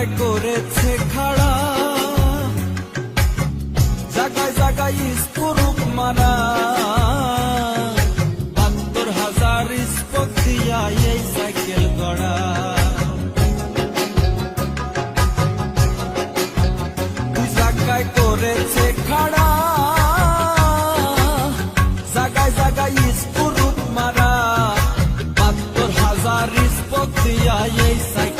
জায়গায় করেছে খাড়া। জায়গায় জায়গায় স্কুরুপ মারা। বাহাত্তর হাজার স্পোক দিয়া এই সাইকেল গড়া। জায়গায় করেছে খাড়া। জায়গায় জায়গায় স্কুরুপ মারা। বাহাত্তর হাজার স্পোক দিয়া এই সাইকেল